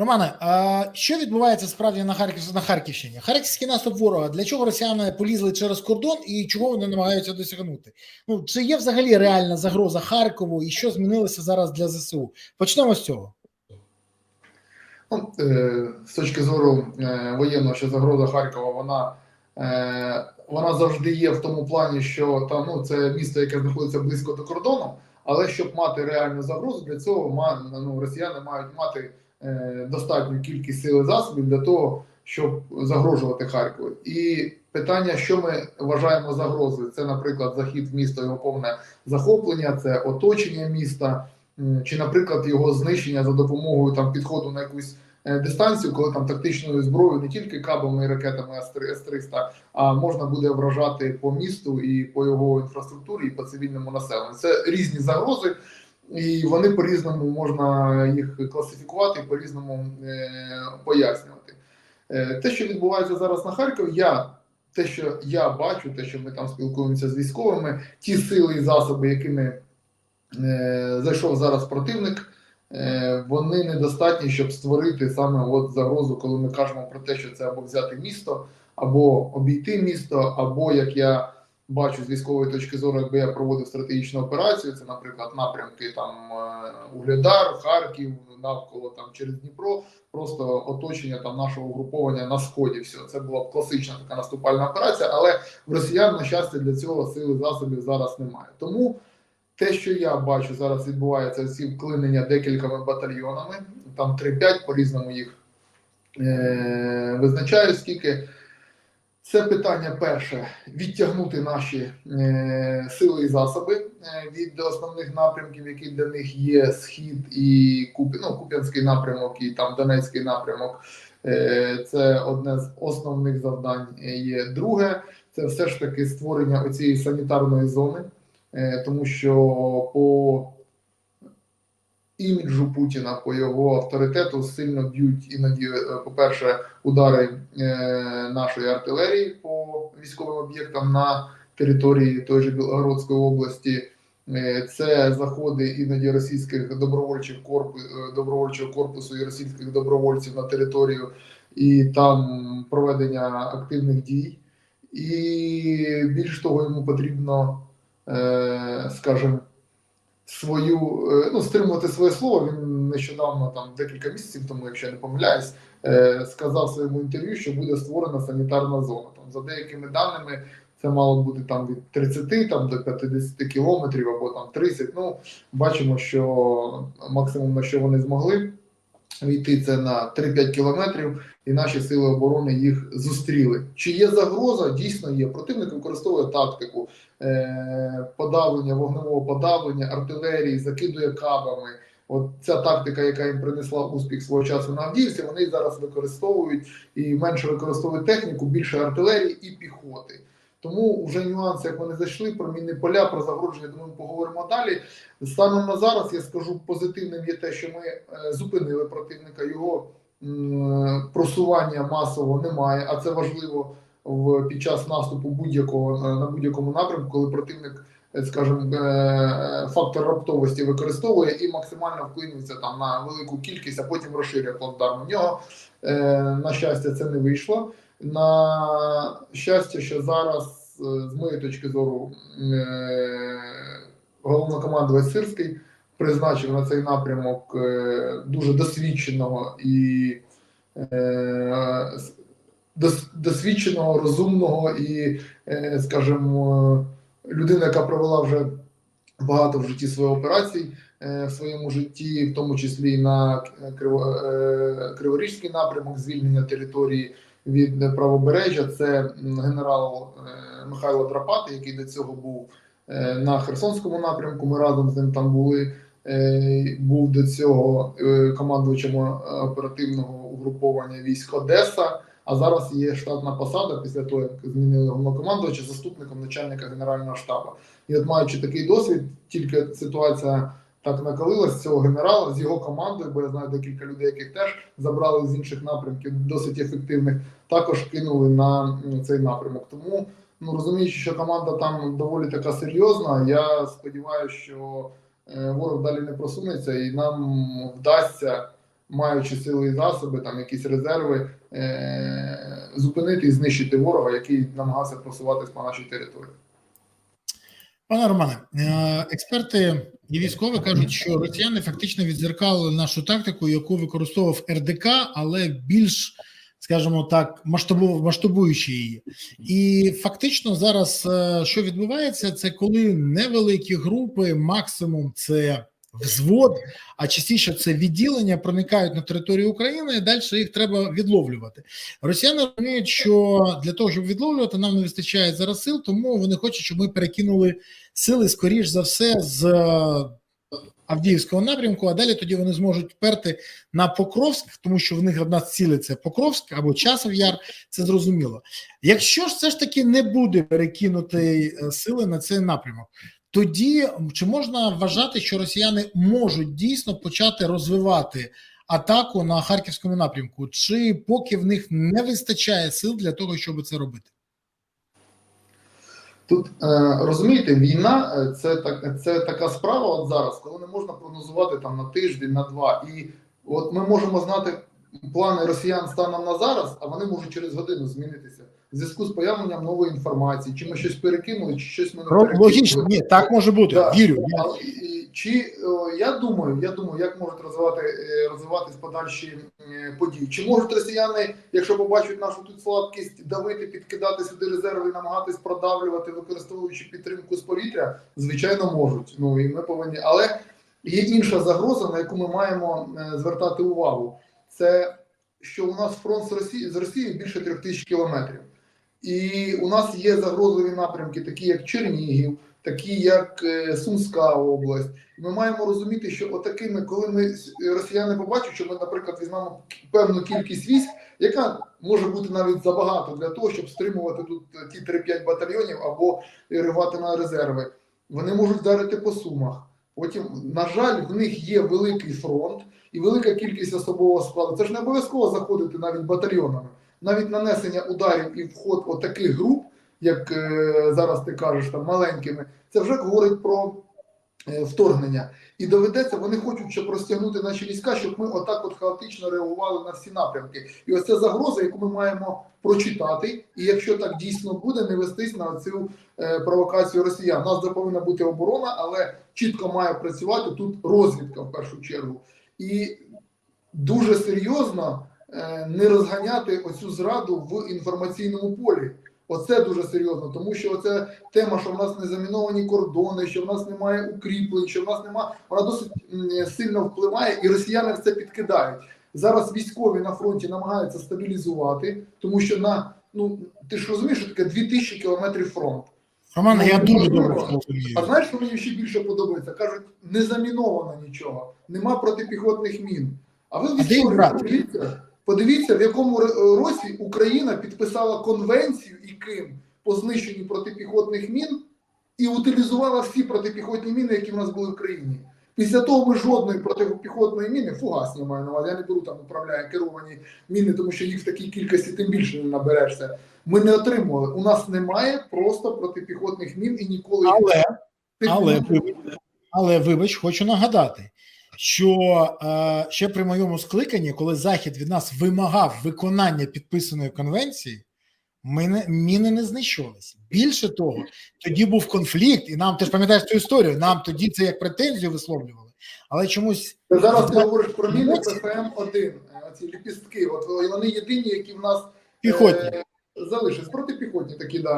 Романе, а що відбувається справді на Харків на Харківщині? Харківський наступ ворога. Для чого росіяни полізли через кордон і чого вони намагаються досягнути? Ну чи є взагалі реальна загроза Харкову і що змінилося зараз для ЗСУ? Почнемо з цього. Ну, е, з точки зору е, воєнного, що загроза Харкова, вона, е, вона завжди є в тому плані, що там ну, це місто, яке знаходиться близько до кордону, але щоб мати реальну загрозу, для цього ну, росіяни мають мати достатню кількість сил і засобів для того, щоб загрожувати Харкову. І питання, що ми вважаємо загрозою, це, наприклад, захід в місто, його повне захоплення, це оточення міста. Чи, наприклад, його знищення за допомогою там підходу на якусь е, дистанцію, коли там тактичною зброєю не тільки кабами і ракетами С-300, а можна буде вражати по місту і по його інфраструктурі, і по цивільному населенню. Це різні загрози, і вони по-різному можна їх класифікувати, по-різному е, пояснювати. Е, те, що відбувається зараз на Харкові, я. Те, що я бачу, те, що ми там спілкуємося з військовими, ті сили і засоби, якими е, зайшов зараз противник, е, вони недостатні, щоб створити саме от загрозу, коли ми кажемо про те, що це або взяти місто, або обійти місто, або як я бачу з військової точки зору, якби я проводив стратегічну операцію, це, наприклад, напрямки там е, Угледар, Харків, навколо там через Дніпро, просто оточення там нашого угруповання на сході. Все, це була б класична така наступальна операція, але в росіян, на щастя, для цього сили засобів зараз немає. Тому те, що я бачу зараз відбувається ці вклинення декількома батальйонами, там 3-5 по-різному їх е- визначаю, скільки це питання перше відтягнути наші е- сили і засоби е- від основних напрямків, які для них є схід і Куп... ну, Куп'янський напрямок, і там Донецький напрямок. Е, Це одне з основних завдань. Є друге, це все ж таки створення оцієї санітарної зони. Е, тому що по іміджу Путіна, по його авторитету сильно б'ють іноді, е, по-перше, удари е, нашої артилерії по військовим об'єктам на території той же Білгородської області. Е, Це заходи іноді російських добровольчих корпу, е, добровольчого корпусу і російських добровольців на територію, і там проведення активних дій. І більш того, йому потрібно скажімо, свою, е, ну, стримувати своє слово. Він нещодавно, там декілька місяців тому, якщо я не помиляюсь, е, сказав в своєму інтерв'ю, що буде створена санітарна зона. Там, за деякими даними, це мало бути там від 30 там, до 50 кілометрів або там 30. Ну, бачимо, що максимум на що вони змогли війти це на 3-5 кілометрів, і наші сили оборони їх зустріли. Чи є загроза? Дійсно є. Противник використовує тактику е, подавлення, вогневого подавлення, артилерії, закидує кабами. От ця тактика, яка їм принесла успіх свого часу на Авдіївці, вони зараз використовують і менше використовують техніку, більше артилерії і піхоти. Тому вже нюанси, як вони зайшли, про мінні поля, про загородження, думаю, поговоримо далі. Станом на зараз я скажу позитивним є те, що ми е, зупинили противника, його просування масово немає, а це важливо в під час наступу будь-якого е, на будь-якому напрямку, коли противник, е, скажімо, фактор раптовості використовує і максимально вклинюється там на велику кількість, а потім розширює плацдарм. У нього на щастя це не вийшло. На щастя, що зараз, е, з моєї точки зору, е, головнокомандувач Сирський призначив на цей напрямок е, дуже досвідченого і досвідченого, розумного і, скажімо, людина, яка провела вже багато в житті своїх операцій в своєму житті, в тому числі на Криво, Криворізький напрямок звільнення території від правобережжя. Це генерал е, Михайло Драпати, який до цього був е, на Херсонському напрямку. Ми разом з ним там були. Е, Був до цього командувачем оперативного угруповання військ Одеса. А зараз є штатна посада після того, як змінили головнокомандувача, заступником начальника генерального штабу. І от маючи такий досвід, тільки ситуація так накалилась цього генерала з його командою, бо я знаю декілька людей, яких теж забрали з інших напрямків, досить ефективних, також кинули на цей напрямок. Тому ну розуміючи, що команда там доволі така серйозна, я сподіваюся, що е, ворог далі не просунеться, і нам вдасться маючи сили і засоби, там якісь резерви, е- зупинити і знищити ворога, який намагався просуватись по нашій території. Пане Романе, е, експерти і військові кажуть, що росіяни фактично відзеркалили нашу тактику, яку використовував РДК, але більш, скажімо так, масштабу- масштабуючи її. І фактично зараз е, що відбувається, це коли невеликі групи, максимум це взвод, а частіше це відділення проникають на територію України, і далі їх треба відловлювати. Росіяни розуміють, що для того, щоб відловлювати, нам не вистачає зараз сил, тому вони хочуть, щоб ми перекинули сили, скоріш за все, з е, Авдіївського напрямку, а далі тоді вони зможуть перти на Покровськ, тому що в них одна з цілей це Покровськ або Часов Яр, це зрозуміло. Якщо ж все ж таки не буде перекинути е, сили на цей напрямок, тоді чи можна вважати, що росіяни можуть дійсно почати розвивати атаку на харківському напрямку, чи поки в них не вистачає сил для того, щоб це робити? Тут е, розумієте, війна е, це так, це така справа. От зараз, коли не можна прогнозувати там на тиждень, на два, і от ми можемо знати плани росіян станом на зараз, а вони можуть через годину змінитися в зв'язку з появленням нової інформації. Чи ми щось перекинули, чи щось ми не перекинули. Логічно, ні, так може бути. Да. Вірю. Чи я думаю, я думаю, як можуть розвивати е, розвиватись подальші події? Чи можуть росіяни, якщо побачать нашу тут слабкість, давити, підкидати сюди резерви, і намагатись продавлювати, використовуючи підтримку з повітря? Звичайно, можуть. Ну і ми повинні. Але є інша загроза, на яку ми маємо е, звертати увагу. Це що у нас фронт з Росії з Росією більше трьох тисяч кілометрів, і у нас є загрозливі напрямки, такі як Чернігів, такі як е, Сумська область. Ми маємо розуміти, що отакими, коли ми росіяни побачать, що ми, наприклад, візьмемо певну кількість військ, яка може бути навіть забагато для того, щоб стримувати тут е, ті 3-5 батальйонів або ригати на резерви. Вони можуть вдарити по сумах. Потім, на жаль, в них є великий фронт і велика кількість особового складу. Це ж не обов'язково заходити навіть батальйонами. Навіть нанесення ударів і вход отаких груп, як е, зараз ти кажеш, там маленькими, це вже говорить про е, вторгнення. І доведеться, вони хочуть, щоб розтягнути наші війська, щоб ми отак от хаотично реагували на всі напрямки. І ось ця загроза, яку ми маємо прочитати, і якщо так дійсно буде, не вестись на цю е, провокацію росіян. У нас повинна бути оборона, але чітко має працювати тут розвідка в першу чергу. І дуже серйозно не розганяти оцю зраду в інформаційному полі. Оце дуже серйозно, тому що оце тема, що в нас не заміновані кордони, що в нас немає укріплень, що в нас немає, вона досить сильно впливає, і росіяни це підкидають. Зараз військові на фронті намагаються стабілізувати, тому що на ну ти ж розумієш, що таке 2000 кілометрів фронт. Роман, Ну, я дуже добре розумію. А знаєш, що мені ще більше подобається? Кажуть, не заміновано нічого, нема протипіхотних мін. А ви в Подивіться, в якому ро- році Україна підписала конвенцію і Ким по знищенню протипіхотних мін і утилізувала всі протипіхотні міни, які в нас були в країні. Після того ми жодної протипіхотної міни, фугасні маю на увазі, я не беру там управляє керовані міни, тому що їх в такій кількості тим більше не наберешся. Ми не отримували. У нас немає просто протипіхотних мін і ніколи Але, але, але вибач, хочу нагадати, що е, ще при моєму скликанні, коли Захід від нас вимагав виконання підписаної конвенції, ми не, міни не знищувалися. Більше того, тоді був конфлікт, і нам ти ж пам'ятаєш цю історію. Нам тоді це як претензію висловлювали, але чомусь Ти зараз ти говориш про міни Емоції. ПФМ-1, ці ліпістки. От вони єдині, які в нас піхотні. Е, залишились. Протипіхотні такі, да,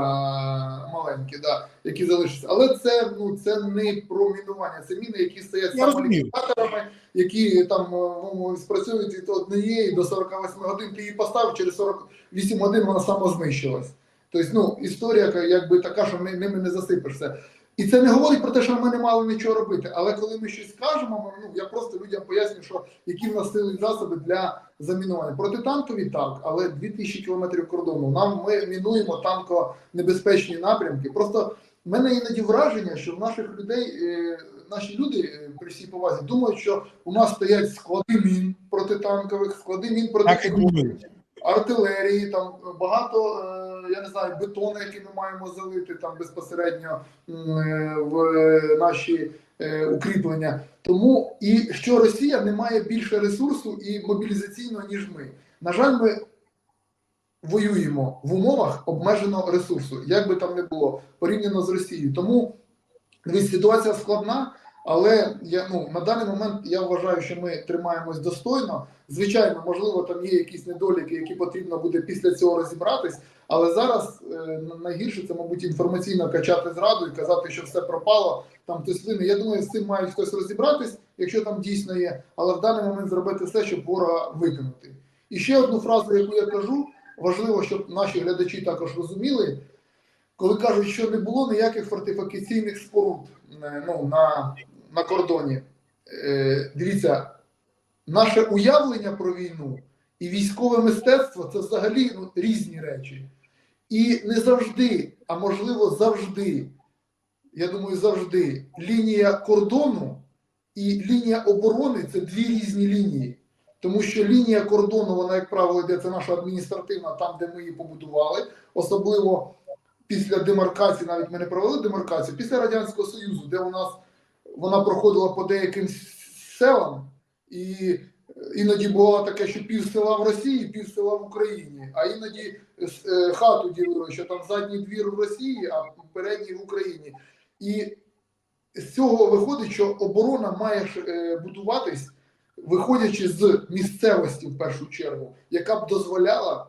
маленькі, да, які залишаться. Але це ну це не про мінування, це міни, які стоять самоліквідаторами, які там ну, спрацюють від однієї до 48 годин. Ти її поставив через 48 годин, вона самознищилась. Тобто, ну, історія якби така, що ми- ними не засипешся. І це не говорить про те, що ми не мали нічого робити. Але коли ми щось скажемо, ми- ну я просто людям поясню, що які в нас сили засоби для замінування. Протитанкові так, але 2000 кілометрів кордону. Нам ми мінуємо танко небезпечні напрямки. Просто в мене іноді враження, що в наших людей, е, наші люди е, при всій повазі думають, що у нас стоять склади мін протитанкових, склади мін думають. артилерії, там багато, е, я не знаю, бетону, який ми маємо залити там безпосередньо е, в наші е, укріплення. Тому і що Росія не має більше ресурсу і мобілізаційного, ніж ми. На жаль, ми воюємо в умовах обмеженого ресурсу, як би там не було, порівняно з Росією. Тому ситуація складна, але я ну на даний момент я вважаю, що ми тримаємось достойно. Звичайно, можливо, там є якісь недоліки, які потрібно буде після цього розібратись. Але зараз е, найгірше це, мабуть, інформаційно качати зраду і казати, що все пропало. Там хтось винен. Я думаю, з цим має хтось розібратись, якщо там дійсно є. Але в даний момент зробити все, щоб ворога викинути. І ще одну фразу, яку я кажу, важливо, щоб наші глядачі також розуміли, коли кажуть, що не було ніяких фортифікаційних споруд е, ну, на, на кордоні. Е, дивіться, наше уявлення про війну і військове мистецтво це взагалі ну, різні речі. І не завжди, а можливо завжди, я думаю, завжди лінія кордону і лінія оборони це дві різні лінії. Тому що лінія кордону, вона, як правило, йде, це наша адміністративна, там, де ми її побудували, особливо після демаркації, навіть ми не провели демаркацію, після Радянського Союзу, де у нас вона проходила по деяким селам, і іноді було таке, що пів села в Росії, пів села в Україні, а іноді е, хату ділили, що там задній двір в Росії, а передній в Україні. І з цього виходить, що оборона має е, будуватись, виходячи з місцевості в першу чергу, яка б дозволяла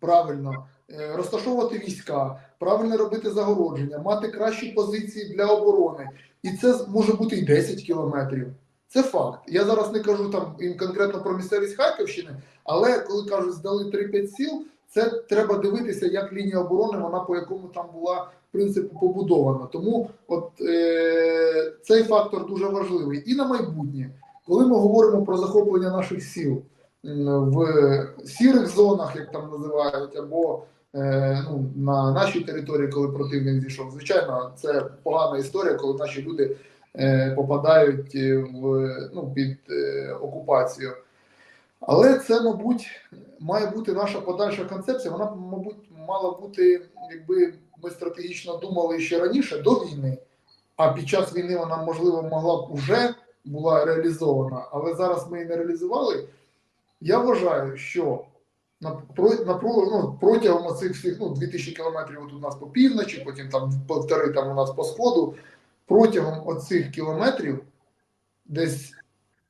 правильно е, розташовувати війська, правильно робити загородження, мати кращі позиції для оборони. І це може бути і 10 кілометрів. Це факт. Я зараз не кажу там конкретно про місцевість Харківщини, але коли кажуть, здали 3-5 сіл, це треба дивитися, як лінія оборони, вона по якому там була в принципі побудована. Тому от е- цей фактор дуже важливий. І на майбутнє, коли ми говоримо про захоплення наших сіл в сірих зонах, як там називають, або ну, на нашій території, коли противник зійшов, звичайно, це погана історія, коли наші люди попадають в ну, під е, окупацію. Але це, мабуть, має бути наша подальша концепція. Вона, мабуть, мала бути, якби ми стратегічно думали ще раніше до війни, а під час війни вона, можливо, могла б вже була реалізована, але зараз ми її не реалізували. Я вважаю, що ну, протягом цих всіх ну, 2000 кілометрів от у нас по півночі, потім там півтори там у нас по сходу протягом оцих кілометрів, десь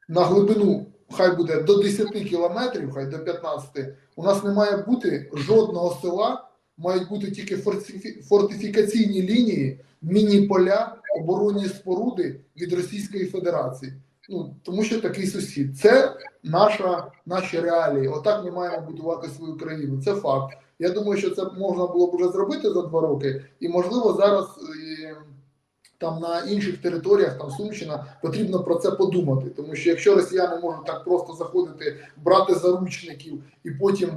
на глибину, хай буде до 10 кілометрів, хай до 15, у нас не має бути жодного села, мають бути тільки фортифікаційні лінії, міні-поля, оборонні споруди від Російської Федерації. Ну, Тому що такий сусід. Це наша, наші реалії. Отак ми маємо будувати свою країну. Це факт. Я думаю, що це можна було б вже зробити за два роки, і можливо зараз там на інших територіях, там Сумщина, потрібно про це подумати. Тому що якщо росіяни можуть так просто заходити, брати заручників і потім,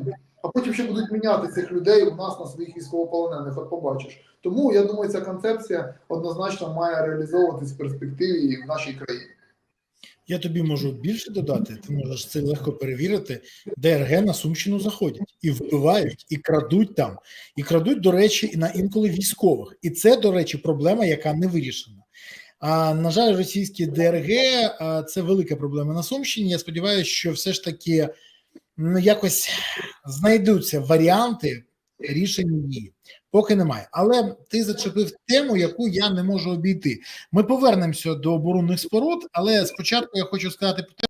а потім ще будуть міняти цих людей у нас на своїх військовополонених, от побачиш. Тому я думаю, ця концепція однозначно має реалізовуватись в перспективі в нашій країні. Я тобі можу більше додати, ти можеш це легко перевірити. ДРГ на Сумщину заходять і вбивають, і крадуть там, і крадуть, до речі, і на інколи військових. І це, до речі, проблема, яка не вирішена. А на жаль, російські ДРГ це велика проблема на Сумщині. Я сподіваюся, що все ж таки ну, якось знайдуться варіанти рішення її. Поки немає, але ти зачепив тему, яку я не можу обійти. Ми повернемося до оборонних споруд, але спочатку я хочу сказати про те,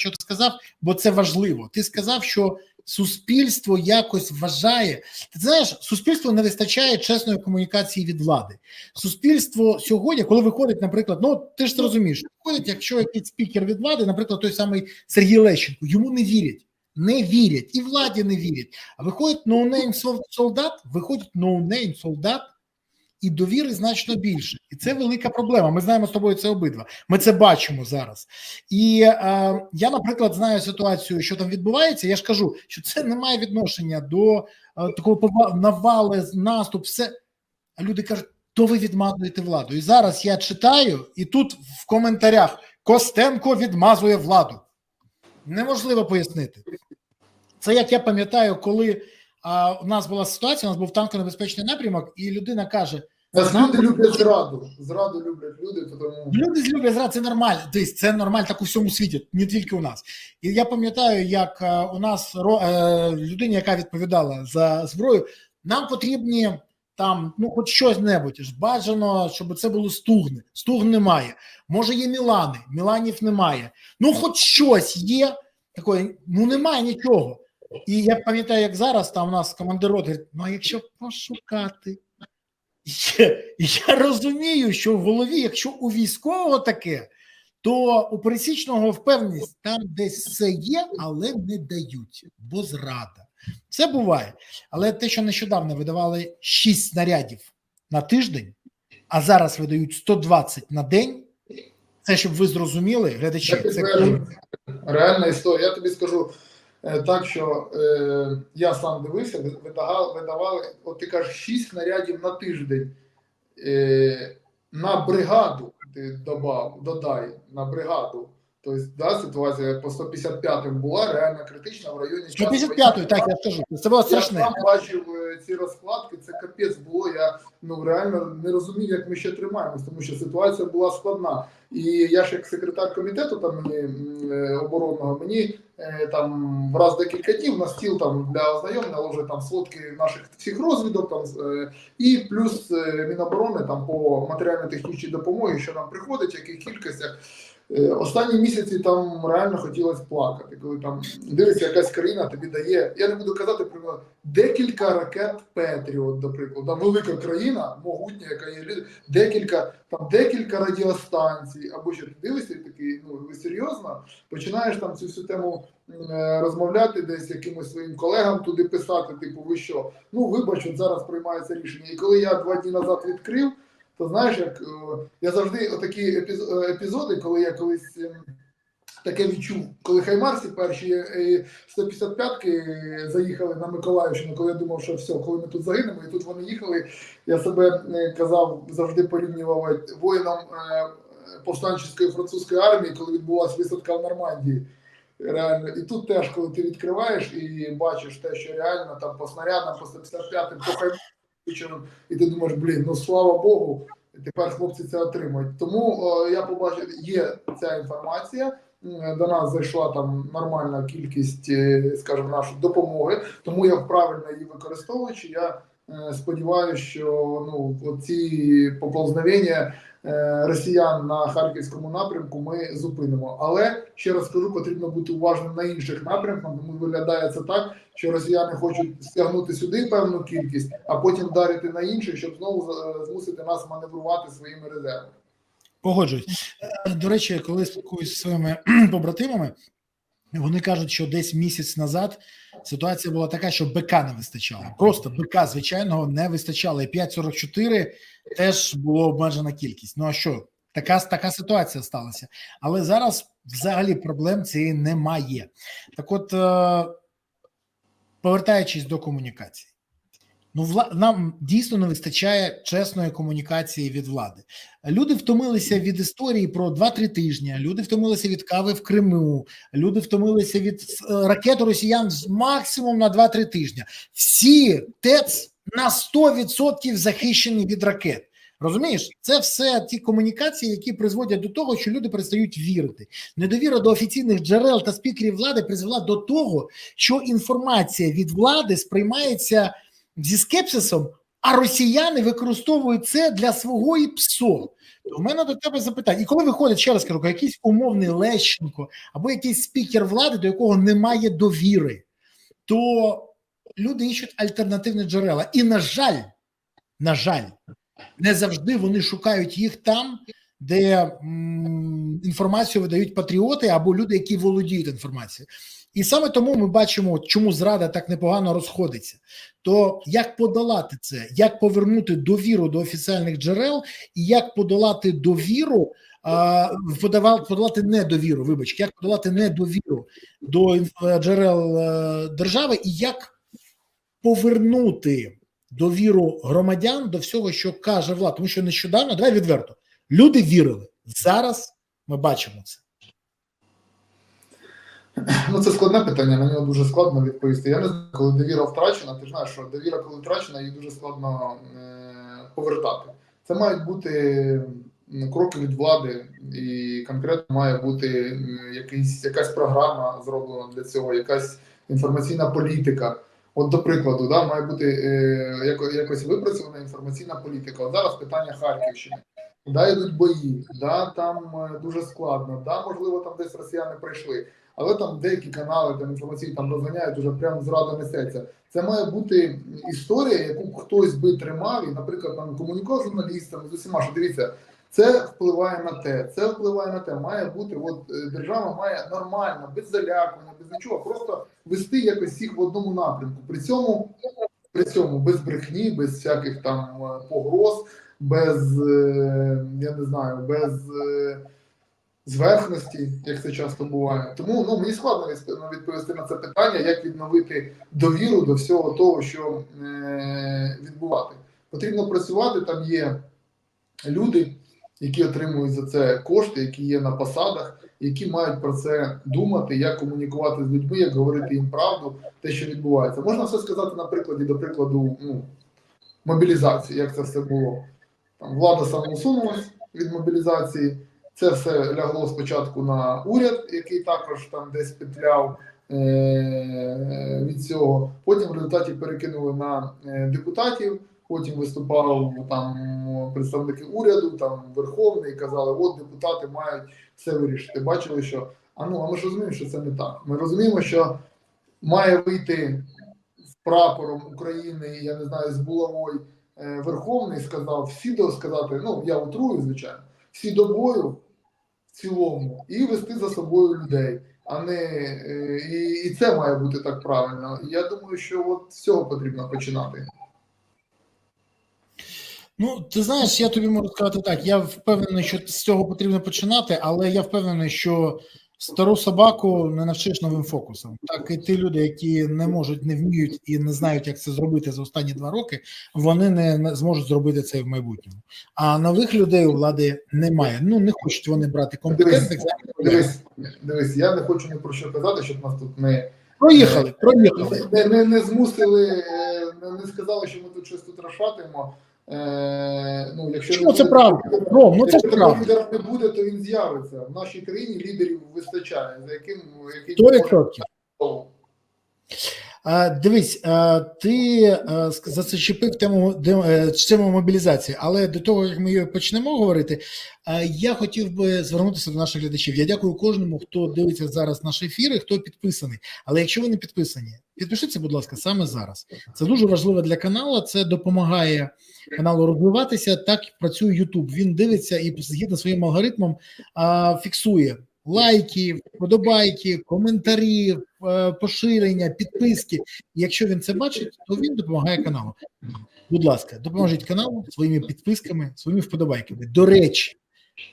що ти сказав, бо це важливо. Ти сказав, що суспільство якось вважає. Ти знаєш, суспільству не вистачає чесної комунікації від влади. Суспільство сьогодні, коли виходить, наприклад, ну ти ж розумієш, виходить, якщо якийсь спікер від влади, наприклад, той самий Сергій Лещенко, йому не вірять. Не вірять і владі не вірять. А виходить ноунейм солдат, виходить ноунейм солдат, і довіри значно більше. І це велика проблема. Ми знаємо з тобою це обидва. Ми це бачимо зараз. І е, я, наприклад, знаю ситуацію, що там відбувається. Я ж кажу, що це не має відношення до е, такого навали, наступ, все. А люди кажуть, то ви відмазуєте владу. І зараз я читаю, і тут в коментарях Костенко відмазує владу. Неможливо пояснити. Це як я пам'ятаю, коли а, у нас була ситуація, у нас був танконебезпечний напрямок, і людина каже: Нас люди люблять зраду. Зраду люблять люди, тому Люди люблять зрад, це нормально. Тобто це нормально так у всьому світі, не тільки у нас. І я пам'ятаю, як у нас ро- е, людині, яка відповідала за зброю, нам потрібні там, ну, хоч щось небудь. Ж Бажано, щоб це було стугни. Стугн немає. Може, є Мілани, Міланів немає. Ну, хоч щось є. Такої, ну немає нічого. І я пам'ятаю, як зараз там у нас командир говорить, ну а якщо пошукати. Я, я розумію, що в голові, якщо у військового таке, то у пересічного впевненість там десь все є, але не дають, бо зрада. Це буває. Але те, що нещодавно видавали 6 снарядів на тиждень, а зараз видають 120 на день, це щоб ви зрозуміли, глядачі, Я це підтверджую. реальна історія. Я тобі скажу е, так, що е, я сам дивився, ви- видага- видавали, от ти кажеш, 6 снарядів на тиждень. Е, на бригаду ти додав, додай на бригаду. Тобто, да, ситуація по 155 була реально критична в районі 155-ї, так я скажу. Це було Я сам бачив е, ці розкладки, це капець було. Я ну реально не розумів, як ми ще тримаємось, тому що ситуація була складна. І я ж як секретар комітету там мені е, оборонного, мені е, там враз декілька днів на стіл там для ознайомлення ложить там сводки наших всіх розвідок, там і плюс Міноборони там по матеріально-технічній допомогі, що нам приходить, в яких кількостях. Е, Останні місяці там реально хотілося плакати, коли там дивиться, якась країна тобі дає. Я не буду казати про декілька ракет Петріот, до прикладу. Там велика країна, могутня, яка є декілька, там декілька радіостанцій, або що ти дивишся такий, ну ви серйозно? Починаєш там цю всю тему е, розмовляти десь якимось своїм колегам, туди писати, типу, ви що? Ну, вибач, от зараз приймається рішення. І коли я два дні назад відкрив, то знаєш, як е, я завжди отакі е, епізоди, коли я колись. ем, Таке відчув, коли Хаймарсі перші е, 155-ки заїхали на Миколаївщину, коли я думав, що все, коли ми тут загинемо, і тут вони їхали. Я себе е, казав, завжди порівнював воїнам е, повстанчої французької армії, коли відбулася висадка в Нормандії. Реально, і тут теж, коли ти відкриваєш і бачиш те, що реально там по снарядам, по 155-м, по Хаймарсі, і ти думаєш, блін, ну слава Богу, тепер хлопці це отримують. Тому о, я побачив, є ця інформація. До нас зайшла там нормальна кількість, е, скажімо, нашої допомоги, тому я правильно її використовуючи. Я е, сподіваюся, що ну ці поползновення е, росіян на харківському напрямку ми зупинимо. Але ще раз скажу, потрібно бути уважним на інших напрямках. Тому виглядає це так, що росіяни хочуть стягнути сюди певну кількість, а потім вдарити на інших, щоб знову е, змусити нас маневрувати своїми резервами. Погоджуюсь. Е, До речі, коли спілкуюся зі своїми побратимами, вони кажуть, що десь місяць назад ситуація була така, що БК не вистачало. Просто БК звичайного не вистачало. І 5,44 теж було обмежена кількість. Ну а що? Така, така ситуація сталася. Але зараз взагалі проблем цієї немає. Так от, е, повертаючись до комунікації. Ну, вла... нам дійсно не вистачає чесної комунікації від влади. Люди втомилися від історії про 2-3 тижні. Люди втомилися від кави в Криму. Люди втомилися від е, ракет росіян з максимум на 2-3 тижні. Всі ТЕЦ на 100% захищені від ракет. Розумієш, це все ті комунікації, які призводять до того, що люди перестають вірити. Недовіра до офіційних джерел та спікерів влади призвела до того, що інформація від влади сприймається зі скепсисом, а росіяни використовують це для свого і ПСО. У мене до тебе запитання. І коли виходить, ще раз кажу, якийсь умовний Лещенко або якийсь спікер влади, до якого немає довіри, то люди іщуть альтернативні джерела. І, на жаль, на жаль, не завжди вони шукають їх там, де м, інформацію видають патріоти або люди, які володіють інформацією. І саме тому ми бачимо, чому зрада так непогано розходиться. То як подолати це, як повернути довіру до офіціальних джерел, і як подолати довіру, подавати, подолати недовіру, вибач, як подолати недовіру до е, джерел е, держави, і як повернути довіру громадян до всього, що каже влада. Тому що нещодавно, давай відверто, люди вірили. Зараз ми бачимо це. Ну, це складне питання, на нього дуже складно відповісти. Я не знаю, коли довіра втрачена, ти ж знаєш, що довіра, коли втрачена, її дуже складно е, повертати. Це мають бути кроки від влади, і конкретно має бути якийсь, якась програма зроблена для цього, якась інформаційна політика. От, до прикладу, да, має бути е, яко- якось випрацьована інформаційна політика. От зараз питання Харківщини. Да, йдуть бої, да, там е, дуже складно, да, можливо, там десь росіяни прийшли, але там деякі канали там інформаційні там розганяють, уже прямо зрада несеться. Це має бути історія, яку хтось би тримав, і, наприклад, там комунікував з журналістами з усіма, що дивіться, це впливає на те, це впливає на те. Має бути, от е, держава має нормально, без залякування, без нічого, просто вести якось всіх в одному напрямку. При цьому, при цьому без брехні, без всяких там е, погроз, без е, я не знаю, без зверхності, як це часто буває. Тому ну мені складно ну, відповісти на це питання, як відновити довіру до всього того, що е, відбувати. Потрібно працювати. Там є люди, які отримують за це кошти, які є на посадах, які мають про це думати, як комунікувати з людьми, як говорити їм правду, те, що відбувається. Можна все сказати на прикладі, до прикладу, ну, мобілізації, як це все було. Там влада самоусунулась від мобілізації. Це все лягло спочатку на уряд, який також там десь петляв е- від цього. Потім в результаті перекинули на е, депутатів. Потім виступав там представники уряду, там Верховний, і казали, от депутати мають все вирішити. Бачили, що а ну, а ми ж розуміємо, що це не так. Ми розуміємо, що має вийти з прапором України, я не знаю, з булавою е, Верховний сказав, всі до сказати, ну я утрую, звичайно, всі до бою в цілому, і вести за собою людей. А не е, і, і це має бути так правильно. Я думаю, що от з цього потрібно починати. Ну, ти знаєш, я тобі можу сказати так. Я впевнений, що з цього потрібно починати, але я впевнений, що стару собаку не навчиш новим фокусом. Так і ті люди, які не можуть, не вміють і не знають, як це зробити за останні два роки, вони не, зможуть зробити це в майбутньому. А нових людей у влади немає. Ну не хочуть вони брати компетентних. Дивись, дивись, я не хочу ні про що казати, щоб нас тут не, Проїхали, проїхали. не, не, не змусили, е, не, сказали, що ми тут щось тут розшатуємо. Е, ну, якщо Чому це буде- правда? Ром, ну це ж правда. лідера не буде, то він з'явиться. В нашій країні лідерів вистачає, за яким який Сто відсотків. може- А, Дивись, ти зачепив тему е, тему мобілізації, але до того як ми її почнемо говорити, я хотів би звернутися до наших глядачів. Я дякую кожному, хто дивиться зараз наші ефіри, хто підписаний. Але якщо ви не підписані, підпишіться, будь ласка, саме зараз. Це дуже важливо для каналу. Це допомагає каналу розвиватися. Так працює YouTube. Він дивиться і згідно своїм алгоритмом фіксує. Лайки, вподобайки, коментарі, е, поширення, підписки. Якщо він це бачить, то він допомагає каналу. Будь ласка, допоможіть каналу своїми підписками, своїми вподобайками. До речі,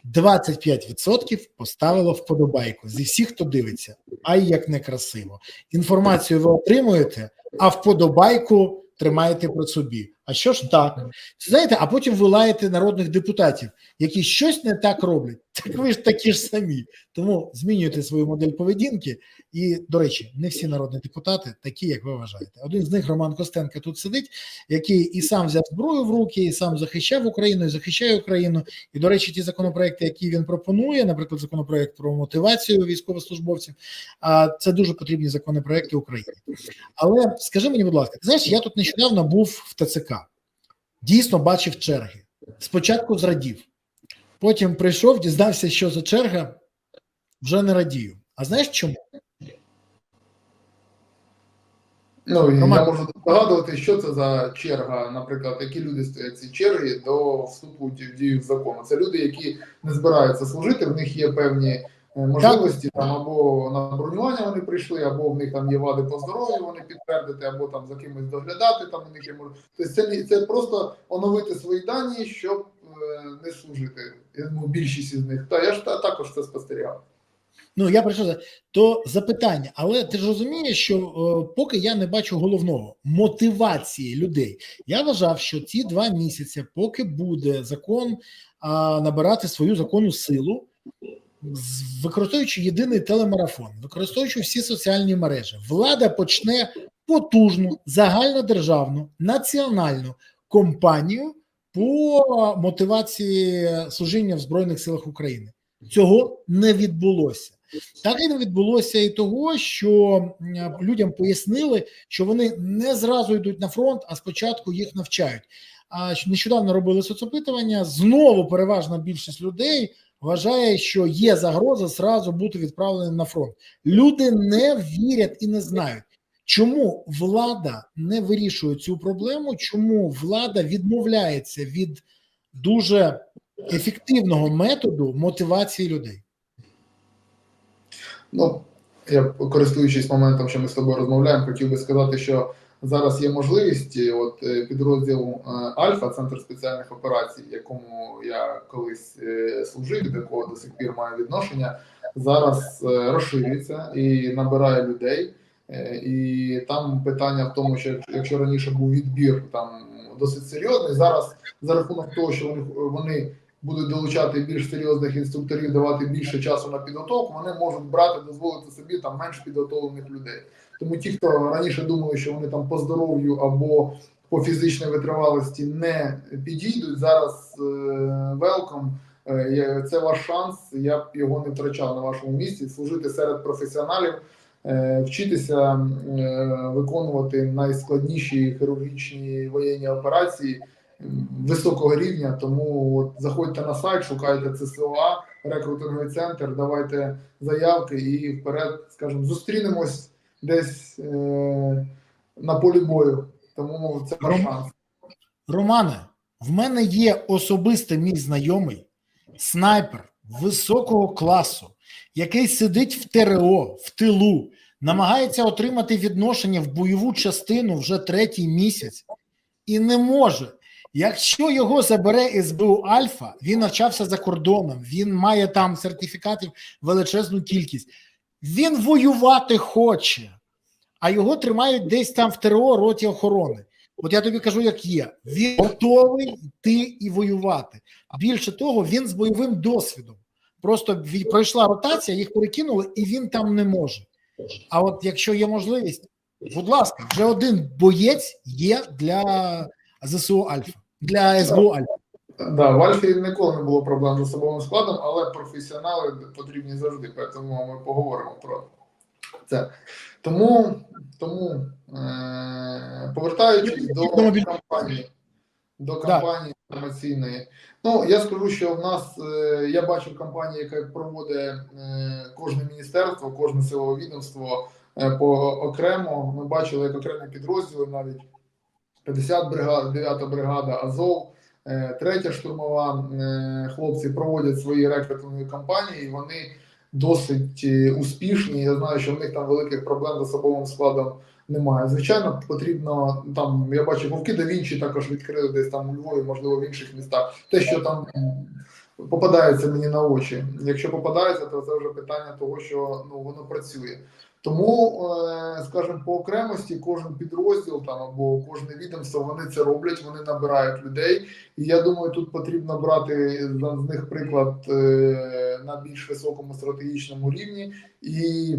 25% поставило вподобайку зі всіх, хто дивиться. Ай, як некрасиво. Інформацію ви отримуєте, а вподобайку тримаєте при собі. А що ж так? Знаєте, а потім ви лаєте народних депутатів, які щось не так роблять. Так ви ж такі ж самі. Тому змінюйте свою модель поведінки. І, до речі, не всі народні депутати такі, як ви вважаєте. Один з них Роман Костенко тут сидить, який і сам взяв зброю в руки, і сам захищав Україну, і захищає Україну. І, до речі, ті законопроекти, які він пропонує, наприклад, законопроект про мотивацію військовослужбовців, а це дуже потрібні законопроекти України. Але скажи мені, будь ласка, ти знаєш, я тут нещодавно був в ТЦК, дійсно бачив черги. Спочатку зрадів, потім прийшов, дізнався, що за черга, вже не радію. А знаєш чому? Ну, я можу здогадувати, що це за черга, наприклад, які люди стоять ці черги до вступу в дію закону. Це люди, які не збираються служити, в них є певні можливості там або на бронювання вони прийшли, або в них там є вади по здоров'ю, вони підтвердити, або там за кимось доглядати. Там у них є мож- Тобто це це просто оновити свої дані, щоб е, не служити. Я думаю, більшість із них. Та я ж та- також це спостерігав. Ну я прийшов за то запитання, але ти ж розумієш, що е, поки я не бачу головного мотивації людей. Я вважав, що ці два місяці, поки буде закон а, набирати свою законну силу, використовуючи єдиний телемарафон, використовуючи всі соціальні мережі, влада почне потужну загальнодержавну національну компанію по мотивації служіння в Збройних силах України. Цього не відбулося. Так і не відбулося і того, що людям пояснили, що вони не зразу йдуть на фронт, а спочатку їх навчають. А нещодавно робили соцопитування. Знову переважна більшість людей вважає, що є загроза зразу бути відправленим на фронт. Люди не вірять і не знають. Чому влада не вирішує цю проблему? Чому влада відмовляється від дуже ефективного методу мотивації людей? Ну, я користуючись моментом, що ми з тобою розмовляємо, хотів би сказати, що зараз є можливість, от е, підрозділ е, Альфа, Центр спеціальних операцій, якому я колись е, служив, до якого до сих пір маю відношення, зараз е, розширюється і набирає людей. Е, І там питання в тому, що якщо раніше був відбір там досить серйозний, зараз за рахунок того, що вони будуть долучати більш серйозних інструкторів, давати більше часу на підготовку, вони можуть брати, дозволити собі там менш підготовлених людей. Тому ті, хто раніше думали, що вони там по здоров'ю або по фізичній витривалості не підійдуть, зараз велком. Це ваш шанс. Я б його не втрачав на вашому місці. Служити серед професіоналів, е, вчитися е, виконувати найскладніші хірургічні воєнні операції високого рівня. Тому от заходьте на сайт, шукайте ЦСОА, рекрутинговий центр, давайте заявки і вперед, скажімо, зустрінемось десь е, на полі бою. Тому це ваш шанс. Романе, в мене є особистий мій знайомий, снайпер високого класу, який сидить в ТРО, в тилу, намагається отримати відношення в бойову частину вже третій місяць і не може. Якщо його забере СБУ Альфа, він навчався за кордоном, він має там сертифікатів величезну кількість. Він воювати хоче, а його тримають десь там в ТРО роті охорони. От я тобі кажу, як є. Він готовий йти і воювати. Більше того, він з бойовим досвідом. Просто пройшла ротація, їх перекинули, і він там не може. А от якщо є можливість, будь ласка, вже один боєць є для ЗСУ Альфа, для СБУ Альфа. Да, в Альфі ніколи не було проблем з особовим складом, але професіонали потрібні завжди, тому ми поговоримо про це. Тому, тому е- повертаючись до кампанії, до кампанії інформаційної. Ну, я скажу, що в нас е- я бачив кампанію, яка проводить е- кожне міністерство, кожне силове відомство е- по окремо. Ми бачили, як окремі підрозділи, навіть 50 бригад, 9 бригада Азов. Е, Третя штурмова е, хлопці проводять свої рекрутингові кампанії, і вони досить е, успішні. Я знаю, що в них там великих проблем з особовим складом немає. Звичайно, потрібно там. Я бачу, вовки да Вінчі також відкрили десь там у Львові, можливо, в інших містах. Те, що там попадається мені на очі. Якщо попадається, то це вже питання того, що ну воно працює. Тому, е, скажімо, по окремості кожен підрозділ там або кожне відомство вони це роблять, вони набирають людей. І я думаю, тут потрібно брати з них приклад е, на більш високому стратегічному рівні і,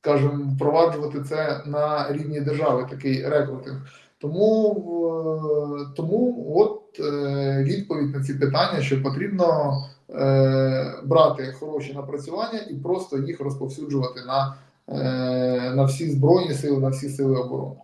скажімо, впроваджувати це на рівні держави, такий рекрутинг. Тому, е, тому от відповідь на ці питання, що потрібно брати хороші напрацювання і просто їх розповсюджувати на, на всі збройні сили, на всі сили оборони.